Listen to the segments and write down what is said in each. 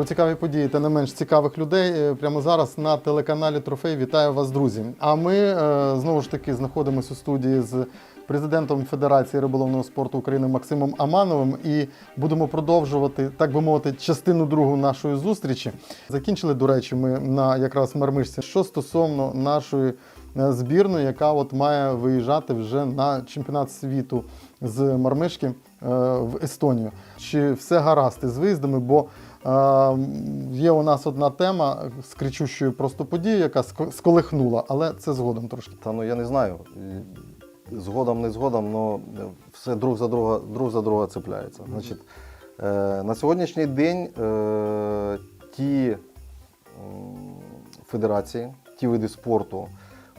Про цікаві події та не менш цікавих людей е, прямо зараз на телеканалі Трофей. Вітаю вас, друзі. А ми е, знову ж таки знаходимося у студії з президентом Федерації риболовного спорту України Максимом Амановим і будемо продовжувати, так би мовити, частину другу нашої зустрічі. Закінчили, до речі, ми на якраз мармишці. Що стосовно нашої е, збірної, яка от має виїжджати вже на чемпіонат світу з мармишки в Естонію. Чи все гаразд із виїздами? Бо є у нас одна тема з кричущою просто подією, яка сколихнула, але це згодом трошки. Та ну я не знаю. Згодом, не згодом, але все друг за друга, друг за друга цепляється. Значить, е, на сьогоднішній день е, ті федерації, ті види спорту,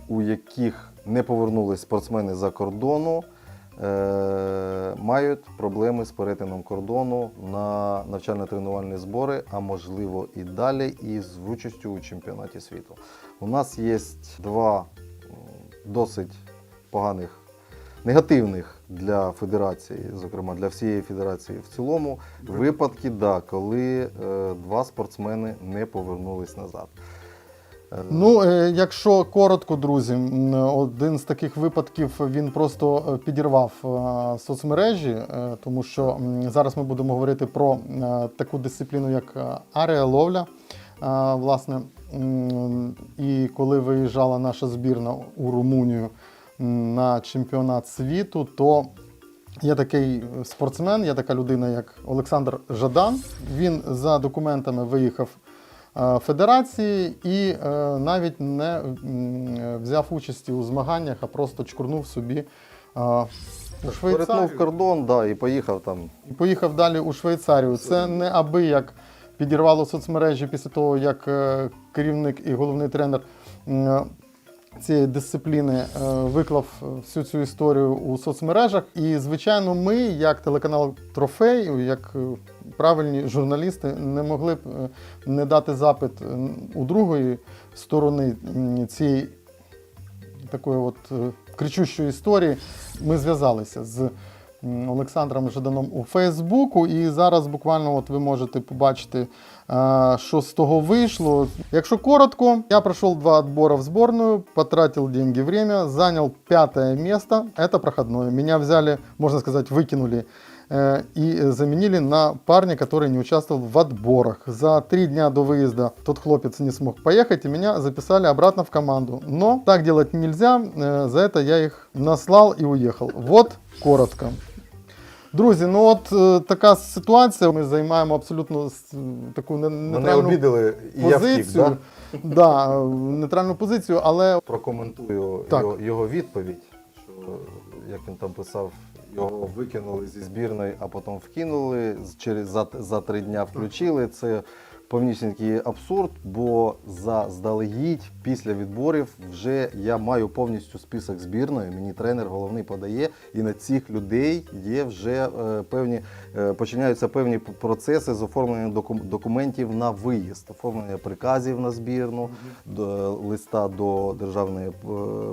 у яких не повернулись спортсмени за кордону, мають проблеми з перетином кордону на навчально-тренувальні збори, а можливо і далі, і з участю у чемпіонаті світу. У нас є два досить поганих, негативних для федерації, зокрема для всієї федерації в цілому, випадки, да, коли е, два спортсмени не повернулись назад. Ну, е, якщо коротко, друзі, один з таких випадків він просто е, підірвав е, соцмережі, тому що зараз ми будемо говорити про таку дисципліну, як аріаловля. Е, Власне, і коли виїжджала наша збірна у Румунію на чемпіонат світу, то Є такий спортсмен, є така людина, як Олександр Жадан. Він за документами виїхав федерації і е, навіть не взяв участі у змаганнях, а просто чкурнув собі е, у Перетнув Швейцарію кордон да, і поїхав там. і поїхав далі у Швейцарію. Це не аби як підірвало соцмережі після того, як е, керівник і головний тренер цієї дисципліни е, виклав всю цю історію у соцмережах. І, звичайно, ми, як телеканал Трофей, як е, правильні журналісти, не могли б е, не дати запит е, у другої сторони цієї такої от е, кричущої історії ми зв'язалися з Олександром Жаданом у Фейсбуку, і зараз буквально от ви можете побачити, е, що з того вийшло. Якщо коротко, я прошел два отбора в сборную, потратил деньги, время, занял пятое место, это проходное. Меня взяли, можно сказать, выкинули э, и заменили на парня, который не участвовал в отборах. За три дня до выезда тот хлопец не смог поехать, и меня записали обратно в команду. Но так делать нельзя, э, за это я их наслал и уехал. Вот коротко. Друзі, ну от е, така ситуація. Ми займаємо абсолютно таку нейтральну обідали, і я втік. позицію. Да? Да, нейтральну позицію, але Прокоментую Так. його, його відповідь, що як він там писав, його викинули зі збірної, а потім вкинули, через за, за три дня включили. Це повнісінький абсурд, бо заздалегідь після відборів вже я маю повністю список збірної. Мені тренер головний подає, і на цих людей є вже е, певні е, починаються певні процеси з оформленням доку- документів на виїзд, оформлення приказів на збірну, до, листа до Державної е,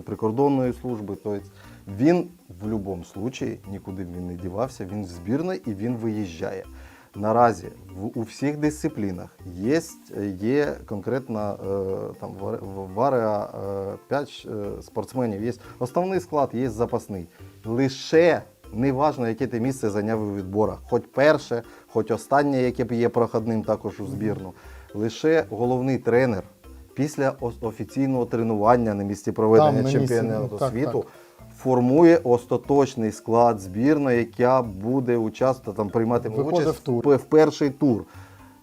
прикордонної служби. Тобто він в будь-якому випадку нікуди він не дівався, він в збірної і він виїжджає. Наразі в, у всіх дисциплінах є, є конкретно е, там в, аре- в Ареа 5 спортсменів. Є основний склад, є запасний. Лише неважно, яке ти місце зайняв у відборах, хоч перше, хоч останнє, яке б є проходним також у збірну. Лише головний тренер після офіційного тренування на місці проведення чемпіонату ну, так, світу так. Формує остаточний склад збірної, яка буде участвувати, там Виходить участь в тур. в перший тур.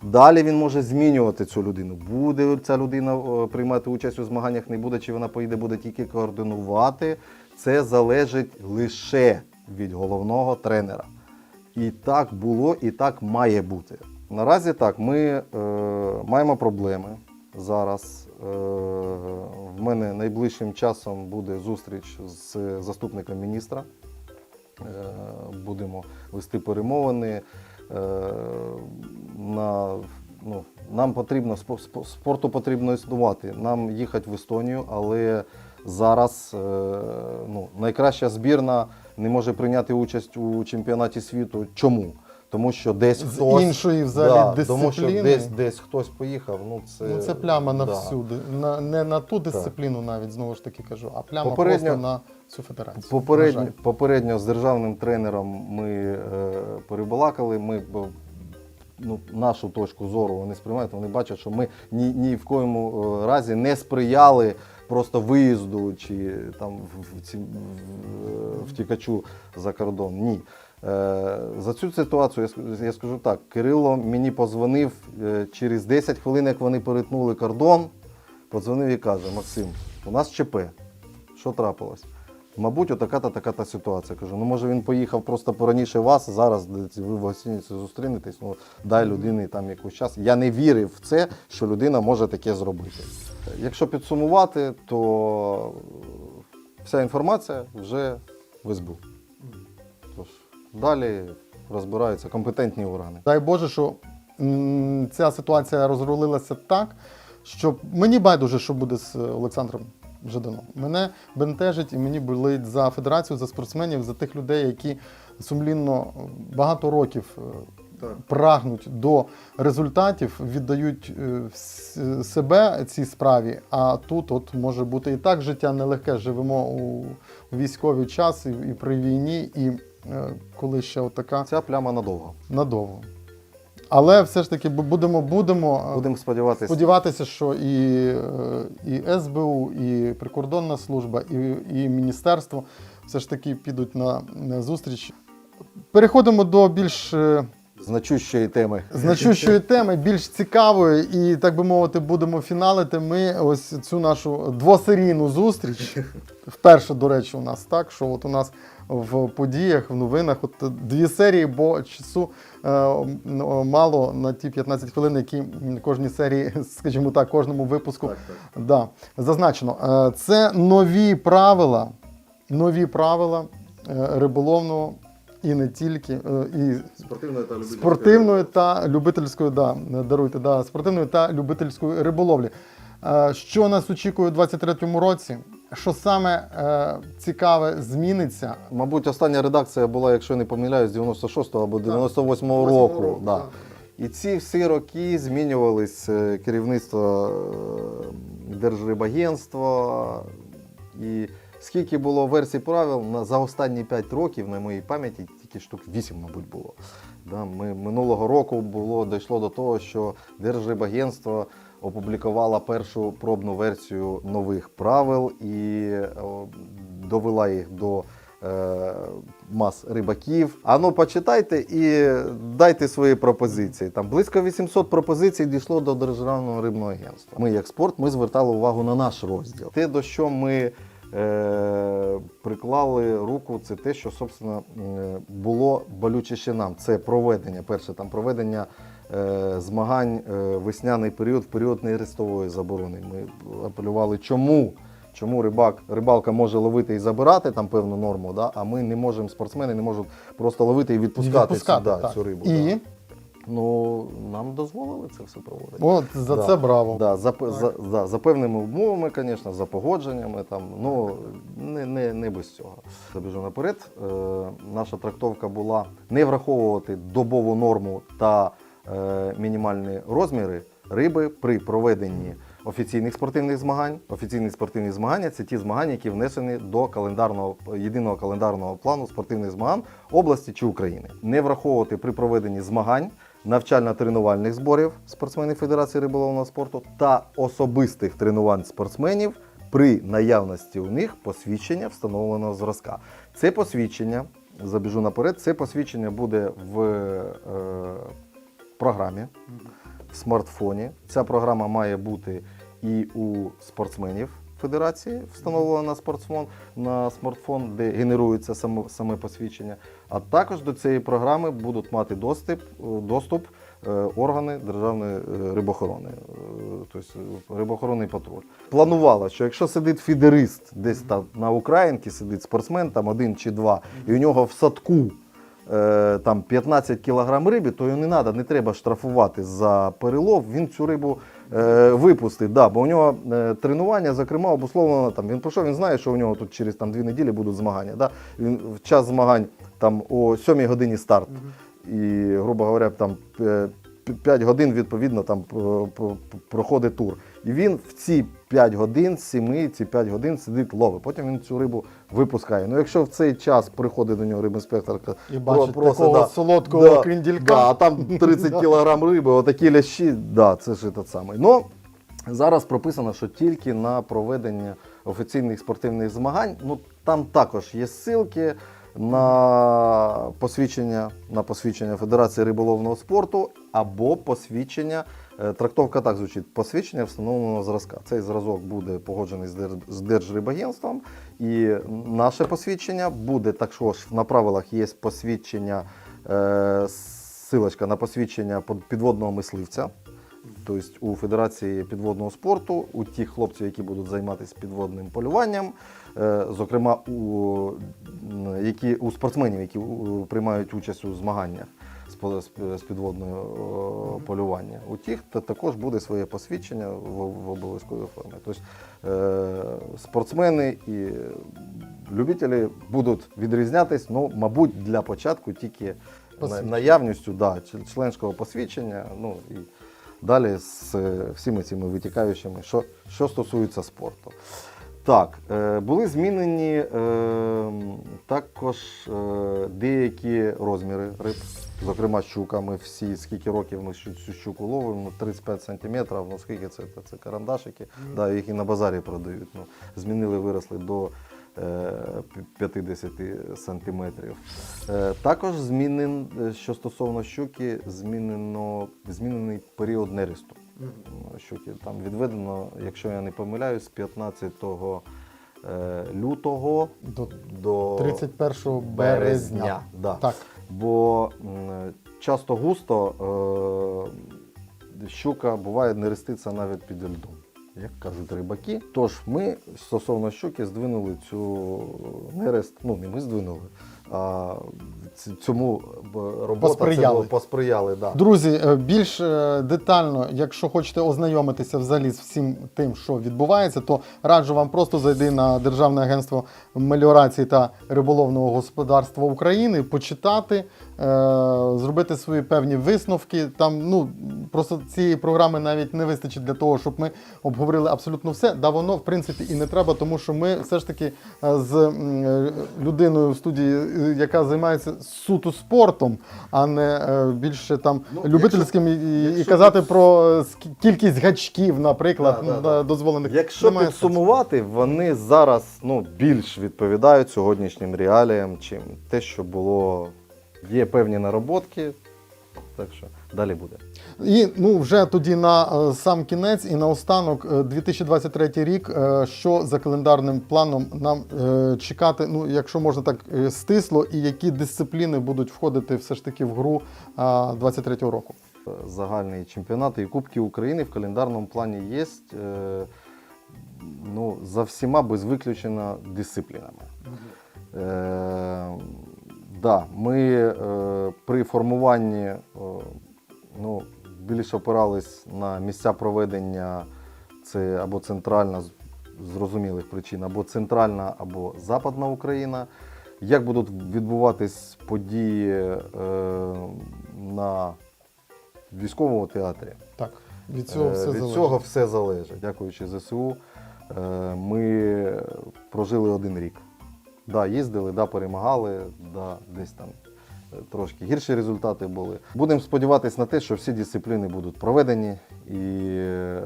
Далі він може змінювати цю людину. Буде ця людина е, приймати участь у змаганнях, не буде, чи вона поїде, буде тільки координувати. Це залежить лише від головного тренера. І так було, і так має бути. Наразі так, ми е, маємо проблеми зараз. Е, в мене найближчим часом буде зустріч з заступником міністра. Е, будемо вести перемовини. Е, на, ну, нам потрібно спо- спо- спорту потрібно існувати. Нам їхати в Естонію, але зараз ну, найкраща збірна не може прийняти участь у чемпіонаті світу. Чому? Тому що десь З хтось іншої взагалі да, тому що дисципліни. десь, десь хтось поїхав. Ну це, Ну, це пляма на да. всюди. На, не на ту дисципліну навіть, знову ж таки кажу, а пляма Попередньо- просто на всю федерацію. На Попередньо, жаль. попередньо з державним тренером ми е, перебалакали. Ми б- ну, нашу точку зору вони сприймають. Вони бачать, що ми ні, ні в коєму е, разі не сприяли просто виїзду чи там в, в, ці- в- втікачу за кордон. Ні. Е, За цю ситуацію я скажу так: Кирило мені позвонив е, через 10 хвилин, як вони перетнули кордон. Подзвонив і каже: Максим, у нас ЧП. Що трапилось? Мабуть, отака-та така-та ситуація. Кажу, ну може він поїхав просто пораніше вас, зараз ви в гостиниці зустрінетесь, ну дай людині там якийсь час. Я не вірив в це, що людина може таке зробити. Якщо підсумувати, то вся інформація вже в СБУ. Далі розбираються компетентні органи. Дай Боже, що ця ситуація розрулилася так, що мені байдуже, що буде з Олександром Жаданом. Мене бентежить і мені болить за федерацію, за спортсменів, за тих людей, які сумлінно багато років е, прагнуть до результатів, віддають е, себе цій справі. А тут от може бути і так життя нелегке. Живемо у, військовий час і, при війні, і е, коли ще отака Ця пляма надовго. надовго. Але все ж таки будемо, будемо, е, Будемо сподіватися. сподіватися, що і, е, і СБУ, і прикордонна служба, і, і міністерство все ж таки підуть на, на зустріч. Переходимо до більш е, Значущої теми. значущої теми, більш цікавої, і так би мовити, будемо фіналити. Ми ось цю нашу двосерійну зустріч. Вперше, до речі, у нас так, що от у нас в подіях, в новинах, от дві серії, бо часу е, мало на ті 15 хвилин, які кожній серії, скажімо так, кожному випуску Да, зазначено. Е, Це нові правила, нові правила е, риболовного і не тільки, е, і Спортивної та спортивної та любительської, да, даруйте, да, спортивної та любительської риболовлі. Е, Що нас очікує у 2023 році? Що саме е, цікаве зміниться? Мабуть, остання редакція була, якщо я не помиляюсь, з 96-го або 98-го року. Да. І ці всі роки змінювались е, керівництво Держрибагентства. І скільки було версій правил на, за останні 5 років, на моїй пам'яті, тільки штук 8, мабуть, було. Да, ми, минулого року було, дійшло до того, що Держрибагентство опублікувало першу пробну версію нових правил і о, довела їх до е, мас рибаків. А ну почитайте і дайте свої пропозиції. Там близько 800 пропозицій дійшло до Державного рибного агентства. Ми, як спорт, ми звертали увагу на наш розділ. Те, до що ми приклали руку, це те, що собственно е, було болюче ще нам. Це проведення. Перше, там проведення е, змагань е, весняний період, в період нерестової заборони. Ми апелювали, чому. Чому рибак, рибалка може ловити і забирати там певну норму, да? а ми не можемо, спортсмени не можуть просто ловити і відпускати, Відпускати, сюди цю рибу. І Да. Ну, нам дозволили це все проводити. от за Да. це браво. Да, за, за, за, за певними умовами, звісно, за погодженнями, там, ну, не, не, не без цього. Забіжу наперед. Е, наша трактовка була не враховувати добову норму та е, мінімальні розміри риби при проведенні офіційних спортивних змагань. Офіційні спортивні змагання це ті змагання, які внесені до календарного єдиного календарного плану спортивних змагань області чи України. Не враховувати при проведенні змагань навчально-тренувальних зборів спортсменів Федерації риболовного спорту та особистих тренувань спортсменів при наявності у них посвідчення встановленого зразка. Це посвідчення, забіжу наперед, це посвідчення буде в е, програмі в смартфоні. Ця програма має бути і у спортсменів Федерації, встановлена на смартфон, на смартфон, де генерується саме, саме посвідчення. А також до цієї програми будуть мати доступ, доступ е, органи Державної е, рибохорони, е, тобто е, рибохоронний патруль. Планувала, що якщо сидить фідерист десь там на Українці, сидить спортсмен, там один чи два, і у нього в садку е, там 15 кілограм риби, то його не треба, не треба штрафувати за перелов. Він цю рибу е, випустить. Да, бо у нього е, тренування, зокрема, обусловлено там. Він пройшов, він знає, що у нього тут через там, дві неділі будуть змагання. Да? Він в час змагань там о 7 годині старт. і, грубо говоря, там 5 годин відповідно там е, проходить тур. І він в ці 5 годин, 7, ці 5 годин сидить ловить. Потім він цю рибу випускає. Ну, якщо в цей час приходить до нього рибінспектор І бачить такого солодкого да, кренделька. Да, а там 30 кілограм риби, отакі лящі, да, це ж той самий. Ну, зараз прописано, що тільки на проведення офіційних спортивних змагань, ну там також є ссылки на посвідчення, на посвідчення Федерації риболовного спорту або посвідчення. Е, Трактовка так звучить: посвідчення встановленого зразка. Цей зразок буде погоджений з Держрибагентством, і наше посвідчення буде також на правилах є посвідчення, е, силочка на посвідчення підводного мисливця. Тобто у Федерації підводного спорту, у тих хлопців, які будуть займатися підводним полюванням, е, зокрема у, які, у спортсменів, які приймають участь у змаганнях з, підводного е, полювання, у тих та також буде своє посвідчення в, в обов'язковій формі. Тобто е, спортсмени і любителі будуть відрізнятись, ну, мабуть, для початку тільки наявністю да, членського посвідчення. Ну, і далі з е, всіми цими витікаючими, що, що стосується спорту. Так, е, були змінені е, також е, деякі розміри риб, зокрема щука. Ми всі, скільки років ми цю щуку ловимо, ну, 35 сантиметрів, ну скільки це, це, карандашики, да, їх і на базарі продають. Ну, змінили, виросли до е, 50 сантиметрів. Е, Також змінен, що стосовно щуки, змінено, змінений період нересту щуки. Там відведено, якщо я не помиляюсь, з 15 е, лютого До до 31 березня. Да. Так. Бо часто густо е, щука буває нереститься навіть під льдом. Як кажуть рибаки. Тож ми стосовно щуки здвинули цю нерест. Ну, не ми здвинули, цьому робота Посприяли. посприяли. Да. Друзі, е, більш е, детально, якщо хочете ознайомитися взагалі з всім тим, що відбувається, то раджу вам просто зайти на Державне агентство меліорації та риболовного господарства України, почитати, е, зробити свої певні висновки. Там ну просто цієї програми навіть не вистачить для того, щоб ми обговорили абсолютно все. Да, воно в принципі і не треба, тому що ми все ж таки з людиною в студії, яка займається суто спортом, а не е, більше там Ну, любительським і, якщо і казати казати про е, кількість гачків, наприклад, Да, да, да. дозволених. Якщо Немає сенсу. вони зараз ну, більш відповідають сьогоднішнім реаліям, чим те, що було. Є певні нароботки, так що далі буде. І ну вже тоді на е, сам кінець і наостанок е, 2023 рік. е, Що за календарним планом нам е, чекати? Ну, якщо можна так стисло, і які дисципліни будуть входити все ж таки в гру 23-го року? Загальний чемпіонат і Кубки України в календарному плані є ну, за всіма без виключення дисциплінами. Е, да, ми е, при формуванні е, ну, більше опирались на місця проведення, це або центральна з зрозумілих причин, або центральна, або западна Україна. Як будуть відбуватись події е, на військовому театрі? Так, від цього Е, все Від залежить. цього все залежить. Дякуючи ЗСУ, е, ми прожили один рік. Да, їздили, да, перемагали, да, десь там е, трошки гірші результати були. Будемо сподіватися на те, що всі дисципліни будуть проведені і е,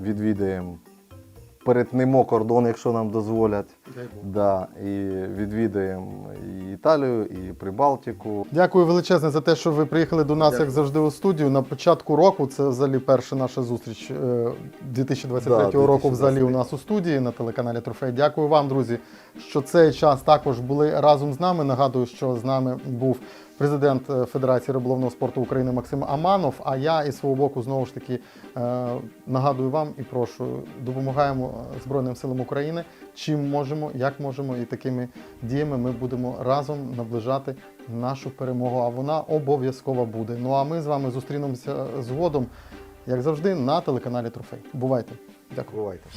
відвідаємо, перетнемо кордон, якщо нам дозволять. Да, і відвідаємо і Італію, і Прибалтику. Дякую величезне за те, що ви приїхали до нас, Дякую. як завжди, у студію. На початку року це взагалі перша наша зустріч е, 2023 Да, року. Взагалі у нас у студії на телеканалі Трофей. Дякую вам, друзі, що цей час також були разом з нами. Нагадую, що з нами був президент е, Федерації риболовного спорту України Максим Аманов. А я із свого боку знову ж таки е, нагадую вам і прошу, допомагаємо е, Збройним силам України. Чим можемо, як можемо, і такими діями ми будемо разом наближати нашу перемогу. А вона обов'язково буде. Ну а ми з вами зустрінемося згодом, як завжди, на телеканалі Трофей. Бувайте! Дякую. Бувайте.